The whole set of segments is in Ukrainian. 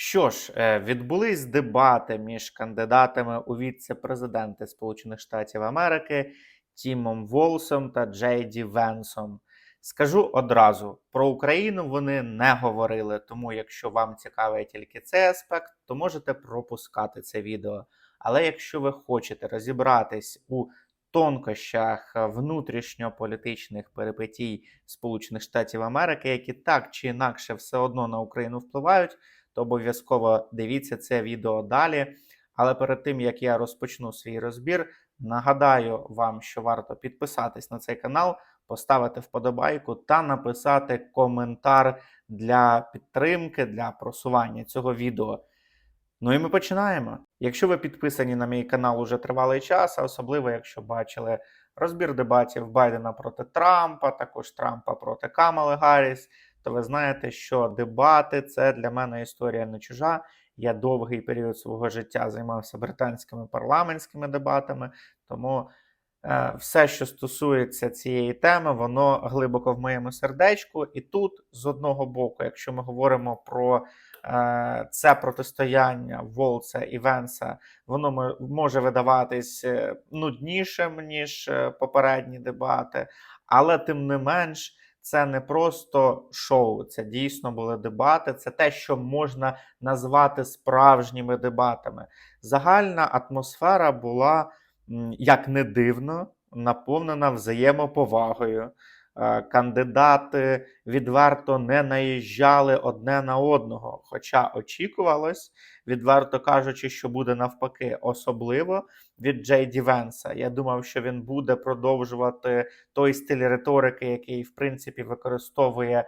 Що ж, е, відбулись дебати між кандидатами у віце-президенти Сполучених Штатів Америки Тімом Волсом та Джей Ді Венсом. Скажу одразу: про Україну вони не говорили, тому якщо вам цікавий тільки цей аспект, то можете пропускати це відео. Але якщо ви хочете розібратись у тонкощах внутрішньополітичних перипетій Сполучених Штатів Америки, які так чи інакше все одно на Україну впливають, то обов'язково дивіться це відео далі. Але перед тим як я розпочну свій розбір, нагадаю вам, що варто підписатись на цей канал, поставити вподобайку та написати коментар для підтримки, для просування цього відео. Ну і ми починаємо. Якщо ви підписані на мій канал уже тривалий час, а особливо якщо бачили розбір дебатів Байдена проти Трампа, також Трампа проти Камали Гарріс, то ви знаєте, що дебати це для мене історія не чужа. Я довгий період свого життя займався британськими парламентськими дебатами, тому е, все, що стосується цієї теми, воно глибоко в моєму сердечку. І тут, з одного боку, якщо ми говоримо про е, це протистояння Волца і Венса, воно може видаватись е, нуднішим, ніж е, попередні дебати, але тим не менш. Це не просто шоу, це дійсно були дебати. Це те, що можна назвати справжніми дебатами. Загальна атмосфера була, як не дивно, наповнена взаємоповагою. Е, Кандидати відверто не наїжджали одне на одного. Хоча очікувалось, відверто кажучи, що буде навпаки, особливо від Джей Ді Венса. Я думав, що він буде продовжувати той стиль риторики, який в принципі використовує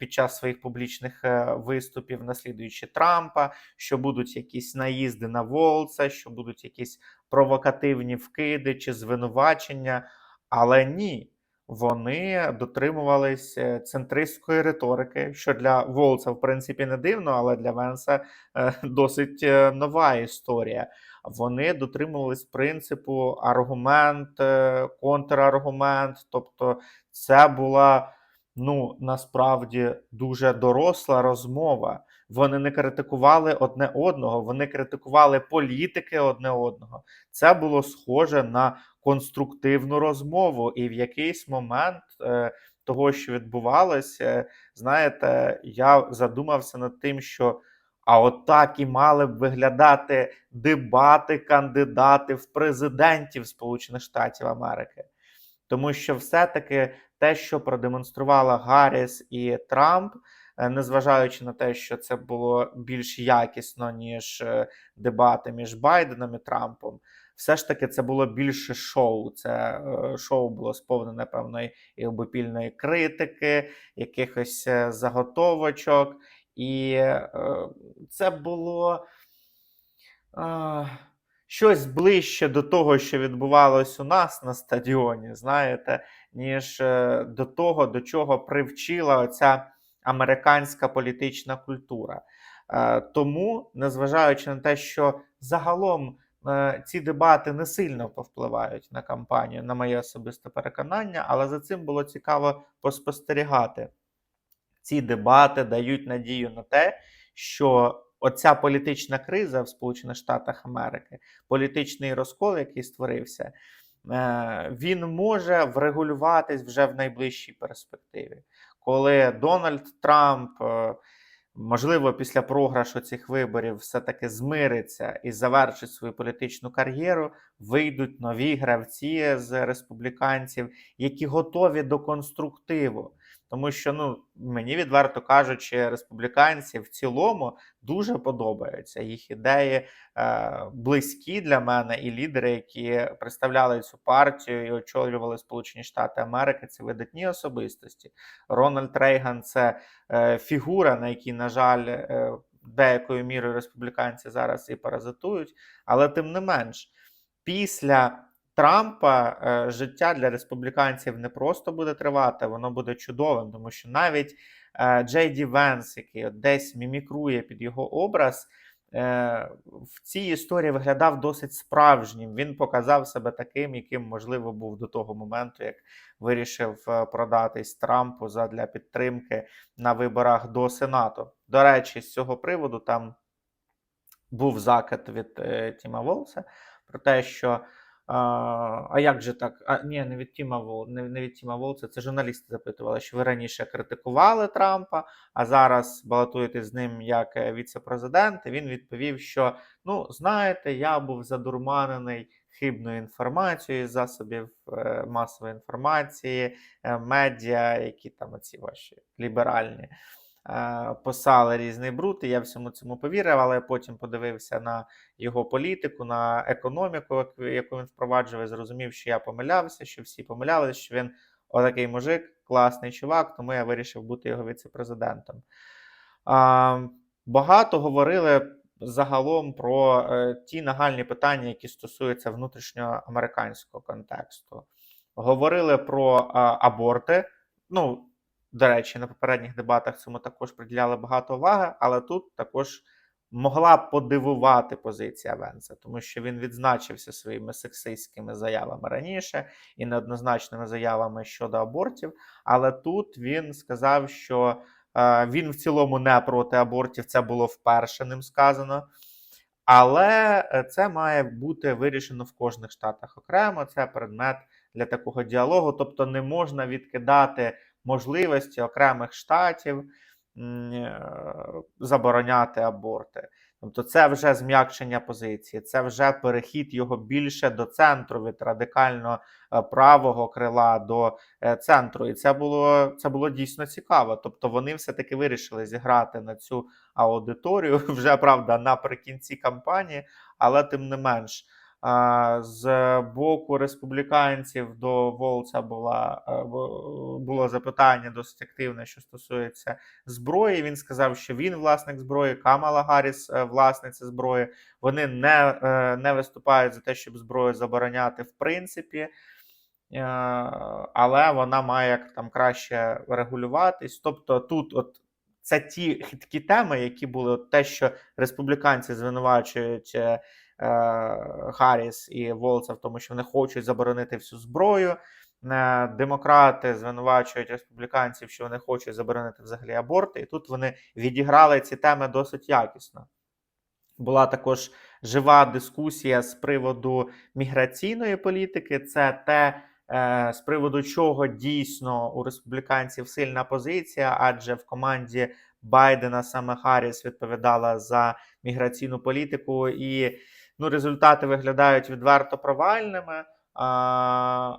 під час своїх публічних е, виступів, наслідуючи Трампа, що будуть якісь наїзди на Волца, що будуть якісь провокативні вкиди чи звинувачення. Але ні. Вони дотримувались е, центристської риторики, що для Волца, в принципі, не дивно, але для Венса е, досить е, нова історія. Вони дотримувались принципу аргумент, е, контраргумент. Тобто, це була ну насправді дуже доросла розмова. Вони не критикували одне одного, вони критикували політики одне одного. Це було схоже на конструктивну розмову, і в якийсь момент е, того, що відбувалося, знаєте, я задумався над тим, що а отак і мали б виглядати дебати кандидати в президентів Сполучених Штатів Америки. Тому що все-таки те, що продемонструвала Гарріс і Трамп, е, незважаючи на те, що це було більш якісно, ніж е, дебати між Байденом і Трампом, все ж таки це було більше шоу. Це е, шоу було сповнене певної і обопільної критики, якихось е, заготовочок. І е, це було щось ближче до того, що відбувалось у нас на стадіоні, знаєте, ніж до того, до чого привчила оця американська політична культура. Тому, незважаючи на те, що загалом ці дебати не сильно повпливають на кампанію, на моє особисте переконання, але за цим було цікаво поспостерігати. Ці дебати дають надію на те, що оця політична криза в Сполучених Штатах Америки, політичний розкол, який створився, е, він може врегулюватись вже в найближчій перспективі, коли Дональд Трамп. Можливо, після програшу цих виборів все-таки змириться і завершить свою політичну кар'єру. Вийдуть нові гравці з республіканців, які готові до конструктиву. Тому що, ну мені відверто кажучи, республіканці в цілому дуже подобаються. Їх ідеї е, близькі для мене, і лідери, які представляли цю партію і очолювали Сполучені Штати Америки, це видатні особистості. Рональд Рейган це е, фігура, на якій, на жаль, е, деякою мірою республіканці зараз і паразитують, але тим не менш, після Трампа е, життя для республіканців не просто буде тривати, воно буде чудовим, тому що навіть е, Джей Ді Венс, який десь мімікрує під його образ, е, в цій історії виглядав досить справжнім. Він показав себе таким, яким, можливо, був до того моменту, як вирішив продатись Трампу задля підтримки на виборах до Сенату. До речі, з цього приводу там був закид від Тіма Волса про те, що. А, а як же так? А ні, не від Тіма Вол, не, не від Тіма Волца, це журналісти запитували, що ви раніше критикували Трампа, а зараз балотуєте з ним як е, віце-президент. Він відповів, що ну знаєте, я був задурманений хибною інформацією засобів е, масової інформації, е, медіа, які там оці ваші ліберальні. Е, Писали різний бруд, і я всьому цьому повірив, але потім подивився на його політику, на економіку, яку- він впроваджує, зрозумів, що я помилявся, що всі помилялися, що він отакий мужик, класний чувак, тому я вирішив бути його віце-президентом. Багато говорили загалом про е, ті нагальні питання, які стосуються внутрішньоамериканського контексту. Говорили про аборти. Ну, до речі, на попередніх дебатах цьому також приділяли багато уваги, але тут також могла подивувати позиція Венса, тому що він відзначився своїми сексистськими заявами раніше і неоднозначними заявами щодо абортів. Але тут він сказав, що е, він в цілому не проти абортів, це було вперше ним сказано. Але е, це має бути вирішено в кожних штатах окремо. Це предмет для такого діалогу. Тобто не можна відкидати можливості окремих штатів е, забороняти аборти. Тобто, це вже зм'якшення позиції, це вже перехід його більше до центру від радикально е, правого крила до е, центру. І це було це було дійсно цікаво. Тобто вони все-таки вирішили зіграти на цю аудиторію вже правда наприкінці кампанії, але тим не менш. З боку республіканців до Волца була е, було запитання досить активне, що стосується зброї. Він сказав, що він власник зброї, Камала Гарріс е, власниця зброї. Вони не, е, не виступають за те, щоб зброю забороняти в принципі. Але вона має там краще регулюватись. Тобто тут, от це ті хиткі теми, які були от те, що республіканці звинувачують е, Харріс і Волца в тому, що вони хочуть заборонити всю зброю. Е, Демократи звинувачують республіканців, що вони хочуть заборонити взагалі аборти, і тут вони відіграли ці теми досить якісно. Була також жива дискусія з приводу міграційної політики. Це те, е, з приводу чого дійсно у республіканців сильна позиція, адже в команді Байдена саме Харріс відповідала за міграційну політику, і ну, результати виглядають відверто провальними.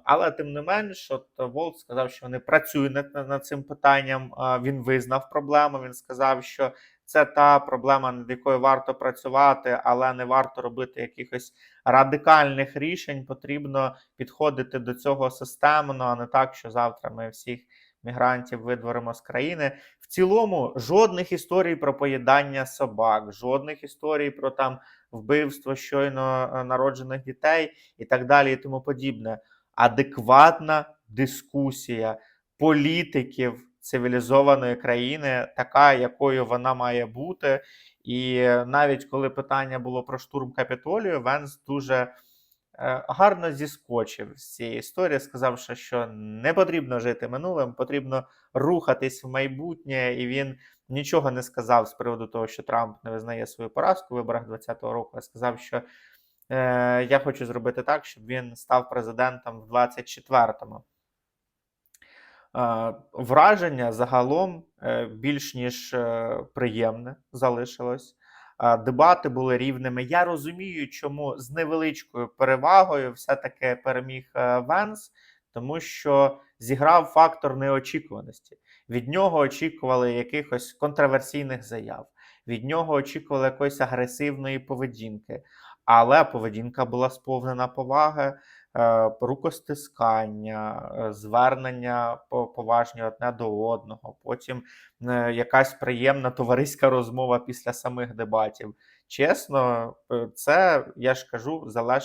Але тим не менш, от Волк сказав, що вони працюють над над цим питанням. Він визнав проблему. Він сказав, що це та проблема, над якою варто працювати, але не варто робити якихось радикальних рішень. Потрібно підходити до цього системно, а не так, що завтра ми всіх мігрантів видворимо з країни. В цілому, жодних історій про поїдання собак, жодних історій про там вбивство щойно е, народжених дітей і так далі, і тому подібне. Адекватна дискусія політиків цивілізованої країни, така, якою вона має бути. І навіть коли питання було про штурм Капітолію, Венс дуже е, гарно зіскочив з цієї історії, сказавши, що не потрібно жити минулим, потрібно рухатись в майбутнє, і він нічого не сказав з приводу того, що Трамп не визнає свою поразку у виборах 2020 року, а сказав, що е, я хочу зробити так, щоб він став президентом в 24-му. Е, Враження загалом е, більш ніж е, приємне залишилось. Дебати були рівними. Я розумію, чому з невеличкою перевагою все-таки переміг е, Венс, тому що зіграв фактор неочікуваності. Від нього очікували якихось контроверсійних заяв, від нього очікували якоїсь агресивної поведінки. Але поведінка була сповнена поваги, рукостискання, е, звернення по- поважні одне до одного. Потім е, якась приємна товариська розмова після самих дебатів. Чесно, е, це я ж кажу,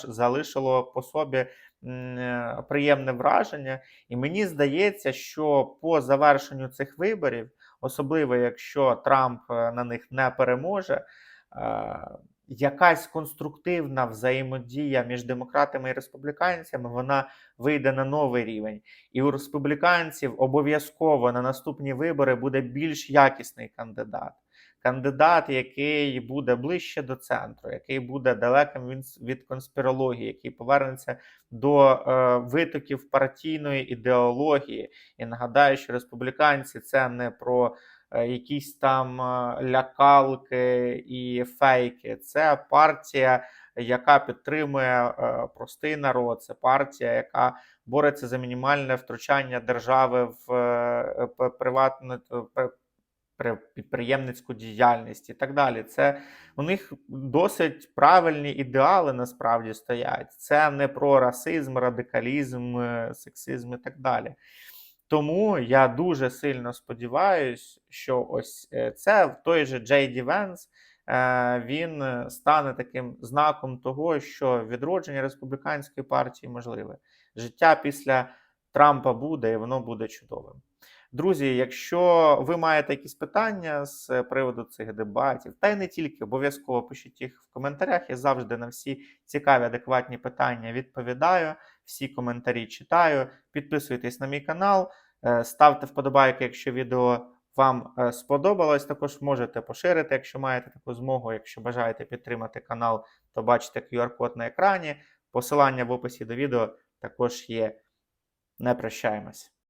залишило по собі е, приємне враження. І мені здається, що по завершенню цих виборів, особливо якщо Трамп е, на них не переможе, е, якась конструктивна взаємодія між демократами і республіканцями, вона вийде на новий рівень. І у республіканців обов'язково на наступні вибори буде більш якісний кандидат. Кандидат, який буде ближче до центру, який буде далеким від, конспірології, який повернеться до е, витоків партійної ідеології. І нагадаю, що республіканці це не про якісь там е, лякалки і фейки. Це партія, яка підтримує е, простий народ. Це партія, яка бореться за мінімальне втручання держави в е, приватне е, пр- при- підприємницьку діяльність і так далі. Це у них досить правильні ідеали насправді стоять. Це не про расизм, радикалізм, е, сексизм і так далі. Тому я дуже сильно сподіваюся, що ось е, це в той же Ді Венс. е, Він стане таким знаком того, що відродження республіканської партії можливе. Життя після Трампа буде, і воно буде чудовим. Друзі, якщо ви маєте якісь питання з приводу цих дебатів, та й не тільки, обов'язково пишіть їх в коментарях. Я завжди на всі цікаві, адекватні питання відповідаю. Всі коментарі читаю. Підписуйтесь на мій канал, ставте вподобайки, якщо відео вам е, сподобалось. Також можете поширити, якщо маєте таку змогу. Якщо бажаєте підтримати канал, то бачите QR-код на екрані. Посилання в описі до відео також є. Не прощаємось.